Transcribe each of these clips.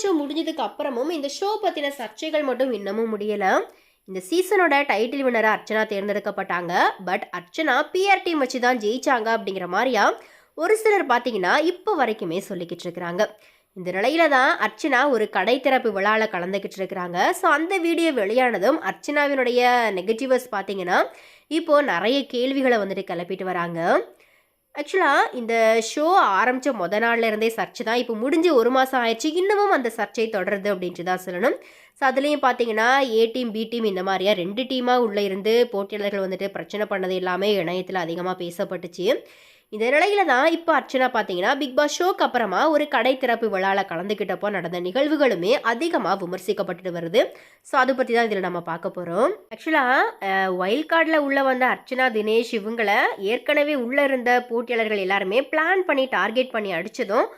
Show முடிஞ்சதுக்கு அப்புறமும் இந்த ஷோ பற்றின சர்ச்சைகள் மட்டும் இன்னமும் முடியலை. இந்த சீசனோட டைட்டில் வினராக அர்ச்சனா தேர்ந்தெடுக்கப்பட்டாங்க. பட் அர்ச்சனா பிஆர் டீம் வச்சு தான் ஜெயிச்சாங்க அப்படிங்கிற மாதிரியா ஒரு சிலர் பார்த்தீங்கன்னா இப்போ வரைக்குமே சொல்லிக்கிட்டு இருக்கிறாங்க. இந்த நிலையில தான் அர்ச்சனா ஒரு கடை திறப்பு விழாவில் கலந்துக்கிட்டு இருக்கிறாங்க. ஸோ அந்த வீடியோ வெளியானதும் அர்ச்சனாவினுடைய நெகட்டிவ்ஸ் பார்த்தீங்கன்னா இப்போது நிறைய கேள்விகளை வந்துட்டு கிளப்பிட்டு வராங்க. ஆக்சுவலாக இந்த ஷோ ஆரம்பித்த முத நாள்ல இருந்தே சர்ச்சை தான். இப்போ முடிஞ்சு ஒரு மாதம் ஆயிடுச்சு. இன்னமும் அந்த சர்ச்சை தொடருது அப்படின்ட்டு தான் சொல்லணும். ஸோ அதுலேயும் பார்த்தீங்கன்னா ஏ டீம் பி டீம் இந்த மாதிரியா ரெண்டு டீமாக உள்ளே இருந்து போட்டியாளர்கள் வந்துட்டு பிரச்சனை பண்ணது எல்லாமே இணையத்தில் அதிகமாக பேசப்பட்டுச்சு. இந்த நிலையில தான் இப்போ அர்ச்சனா பார்த்தீங்கன்னா பிக் பாஸ் ஷோக்கு அப்புறமா ஒரு கடை திறப்பு விழாவில் கலந்துக்கிட்டப்போ நடந்த நிகழ்வுகளுமே அதிகமாக விமர்சிக்கப்பட்டுட்டு வருது. ஸோ அதை பற்றி தான் இதில் நம்ம பார்க்க போகிறோம் ஆக்சுவலாக வைல்ட் கார்டில் உள்ள வந்த அர்ச்சனா தினேஷ் இவங்களை ஏற்கனவே உள்ளே இருந்த போட்டியாளர்கள் எல்லாருமே பிளான் பண்ணி டார்கெட் பண்ணி அடித்ததும்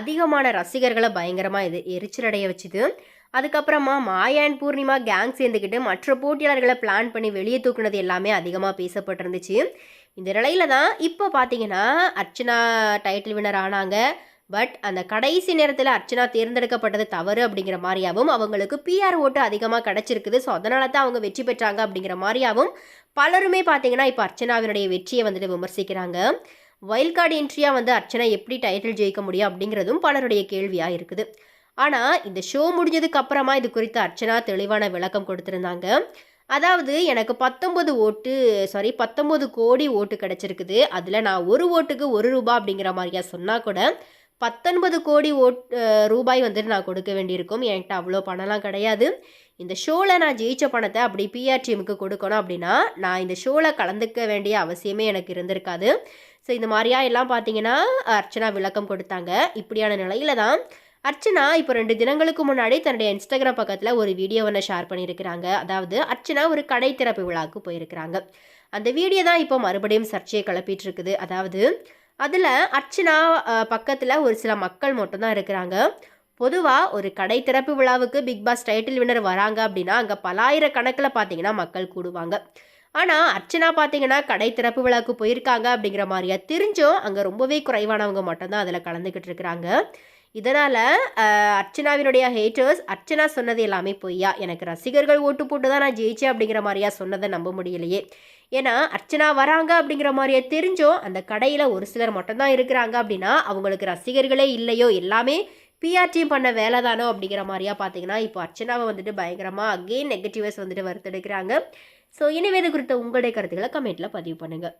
அதிகமான ரசிகர்களை பயங்கரமாக இது எரிச்சலடைய வச்சுது. அதுக்கப்புறமா மாயா அண்ட் பூர்ணிமா கேங் சேர்ந்துக்கிட்டு மற்ற போட்டியாளர்களை பிளான் பண்ணி வெளியே தூக்குனது எல்லாமே அதிகமாக பேசப்பட்டிருந்துச்சு. இந்த நிலையில தான் இப்போ பார்த்தீங்கன்னா அர்ச்சனா டைட்டில் வினர் ஆனாங்க. பட் அந்த கடைசி நேரத்தில் அர்ச்சனா தேர்ந்தெடுக்கப்பட்டது தவறு அப்படிங்கிற மாதிரியாவும் அவங்களுக்கு பிஆர் ஓட்டு அதிகமாக கிடச்சிருக்குது. ஸோ அதனால தான் அவங்க வெற்றி பெற்றாங்க அப்படிங்கிற மாதிரியாகவும் பலருமே பார்த்தீங்கன்னா இப்போ அர்ச்சனாவினுடைய வெற்றியை வந்துட்டு விமர்சிக்கிறாங்க. வைல்ட் கார்டு என்ட்ரியாக வந்து அர்ச்சனா எப்படி டைட்டில் ஜெயிக்க முடியும் அப்படிங்கிறதும் பலருடைய கேள்வியாக இருக்குது. ஆனால் இந்த ஷோ முடிஞ்சதுக்கு அப்புறமா இது குறித்து அர்ச்சனா தெளிவான விளக்கம் கொடுத்துருந்தாங்க. அதாவது எனக்கு பத்தொம்பது ஓட்டு சாரி பத்தொம்பது கோடி ஓட்டு கிடச்சிருக்குது. அதில் நான் ஒரு ஓட்டுக்கு ஒரு ரூபா அப்படிங்கிற மாதிரியா சொன்னால் கூட பத்தொன்பது கோடி ஓட் ரூபாய் வந்துட்டு நான் கொடுக்க வேண்டியிருக்கும். என்கிட்ட அவ்வளோ பணம்லாம் கிடையாது. இந்த ஷோவில் நான் ஜெயித்த பணத்தை அப்படி பிஆர் டீமுக்கு கொடுக்கணும் அப்படின்னா நான் இந்த ஷோவில் கலந்துக்க வேண்டிய அவசியமே எனக்கு இருந்திருக்காது. ஸோ இந்த மாதிரியா எல்லாம் பார்த்தீங்கன்னா அர்ச்சனா விளக்கம் கொடுத்தாங்க. இப்படியான நிலையில தான் அர்ச்சனா இப்போ ரெண்டு தினங்களுக்கு முன்னாடி தன்னுடைய இன்ஸ்டாகிராம் பக்கத்தில் ஒரு வீடியோ ஒன்று ஷேர் பண்ணியிருக்கிறாங்க. அதாவது அர்ச்சனா ஒரு கடை திறப்பு விழாவுக்கு போயிருக்கிறாங்க. அந்த வீடியோ தான் இப்போ மறுபடியும் சர்ச்சையை கிளப்பிட்டு இருக்குது அதாவது அதில் அர்ச்சனா பக்கத்தில் ஒரு சில மக்கள் மட்டும்தான் இருக்கிறாங்க. பொதுவாக ஒரு கடை திறப்பு விழாவுக்கு பிக் பாஸ் டைட்டில் வினர் வராங்க அப்படின்னா அங்கே பலாயிரக்கணக்கில் பார்த்தீங்கன்னா மக்கள் கூடுவாங்க. ஆனால் அர்ச்சனா பார்த்தீங்கன்னா கடை திறப்பு விழாவுக்கு போயிருக்காங்க அப்படிங்கிற மாதிரியா தெரிஞ்சும் அங்கே ரொம்பவே குறைவானவங்க மட்டும்தான் அதில் கலந்துக்கிட்டு இருக்கிறாங்க. இதனால் அர்ச்சனாவினுடைய ஹேட்டர்ஸ் அர்ச்சனா சொன்னது எல்லாமே பொய்யா? எனக்கு ரசிகர்கள் ஓட்டு போட்டு தான் நான் ஜெயிச்சேன் அப்படிங்கிற மாதிரியா சொன்னதை நம்ப முடியலையே. ஏன்னா அர்ச்சனா வராங்க அப்படிங்கிற மாதிரியே தெரிஞ்சோம் அந்த கடையில் ஒரு சிலர் மட்டும்தான் இருக்கிறாங்க அப்படின்னா அவங்களுக்கு ரசிகர்களே இல்லையோ எல்லாமே பிஆர் டீம் பண்ண வேலை தானோ அப்படிங்கிற மாதிரியா பார்த்தீங்கன்னா இப்போ அர்ச்சனாவை வந்துட்டு பயங்கரமாக அகெயின் நெகட்டிவ்ஸ் வந்துட்டு வறுத்தெடுக்கிறாங்க. ஸோ இனிமே இது குறித்த உங்களுடைய கருத்துக்களை கமெண்ட்டில் பதிவு பண்ணுங்கள்